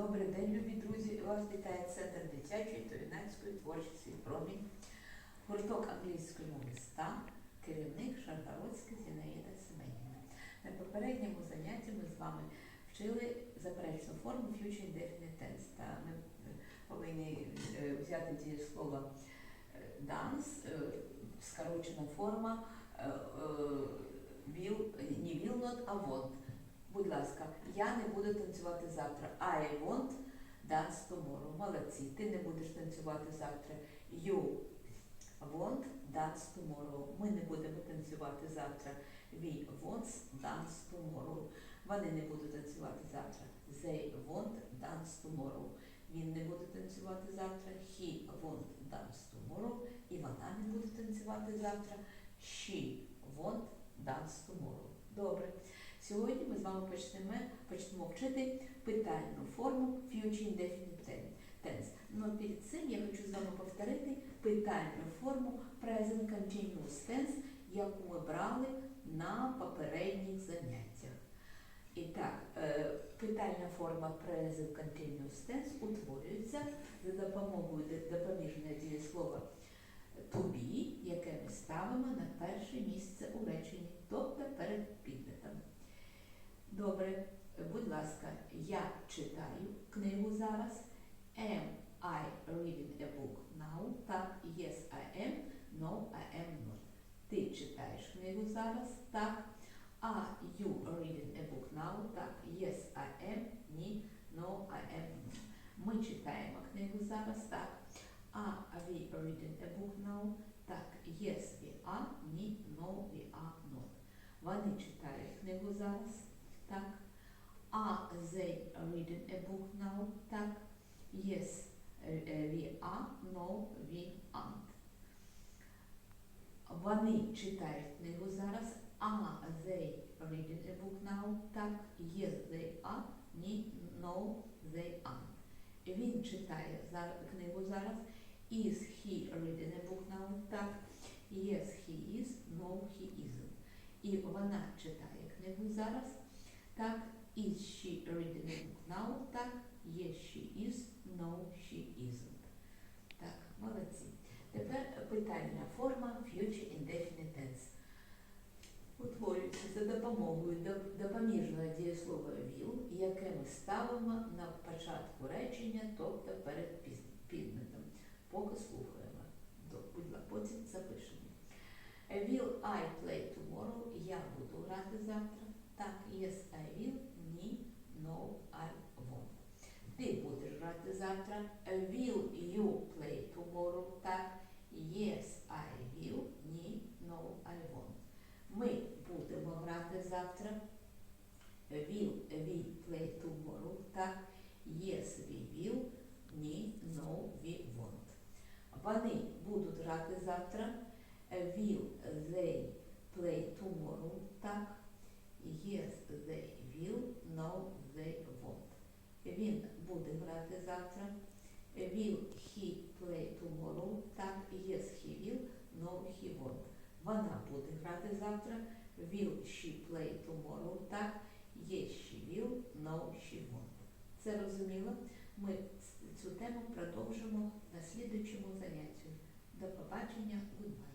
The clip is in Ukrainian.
Добрий день, любі друзі! Вас вітає Центр дитячої та юнацької творчості промінь, гурток англійської мови ста, керівник Шаргородська Зінаїда Семенівна. На попередньому занятті ми з вами вчили заперечну форму future indefinite tense. Та ми е, повинні е, взяти дієслово е, dance, е, скорочена форма е, е, will, не will not, а want. Будь ласка, я не буду танцювати завтра. I won't dance tomorrow. Молодці. Ти не будеш танцювати завтра. You won't dance tomorrow. Ми не будемо танцювати завтра. We won't dance tomorrow. Вони не будуть танцювати завтра. They won't dance tomorrow. Він не буде танцювати завтра. He won't dance tomorrow. І вона не буде танцювати завтра. She won't dance tomorrow. Добре. Сьогодні ми з вами почнемо, почнемо вчити питальну форму future indefinite tense. Но перед цим я хочу з вами повторити питальну форму present continuous tense, яку ми брали на попередніх заняттях. І так, е, питальна форма present continuous tense утворюється за допомогою допоміжного дієслова to be, яке ми ставимо на перше місце у реченні, тобто перед підметом. Добре, будь ласка, я читаю книгу зараз. Am I reading a book now? Так, yes, I am. No, I am not. Ти читаєш книгу зараз? Так. Are you reading a book now? Так, yes, I am. Ні, no, I am not. Ми читаємо книгу зараз? Так. Are we reading a book now? Так, yes, we are. Ні, no, we are not. Вони читають книгу зараз? Так. Are they reading a book now? Так. Yes, е, е, we are. No, we aren't. Вони читають книгу зараз. Are they reading a book now? Так. Yes, they are. Ні, no, they aren't. Він читає книгу зараз. Is he reading a book now? Так. Yes, he is. No, he isn't. І вона читає книгу зараз. Так. Is she reading now? Так. Yes, she is. No, she isn't. Так, молодці. Тепер питальна форма future indefinite tense. Утворюється за допомогою доп- допоміжного дієслова will, яке ми ставимо на початку речення, тобто перед підметом. Поки слухаємо. Будь ласка, потім запишемо. Will I play tomorrow? Я буду грати завтра. Так, yes, I will. Ні, no, I won't. Ти будеш грати завтра. Will you play tomorrow? Так, yes, I will. Ні, no, I won't. Ми будемо грати завтра. Will we play tomorrow? Так, yes, we will. Ні, no, we won't. Вони будуть грати завтра. Will they play tomorrow? Так. Yes, they will. No, they won't. Він буде грати завтра. Will he play tomorrow? Так. Yes, he will. No, he won't. Вона буде грати завтра. Will she play tomorrow? Так. Yes, she will. No, she won't. Це розуміло? Ми цю тему продовжимо на слідуючому занятті. До побачення, goodbye.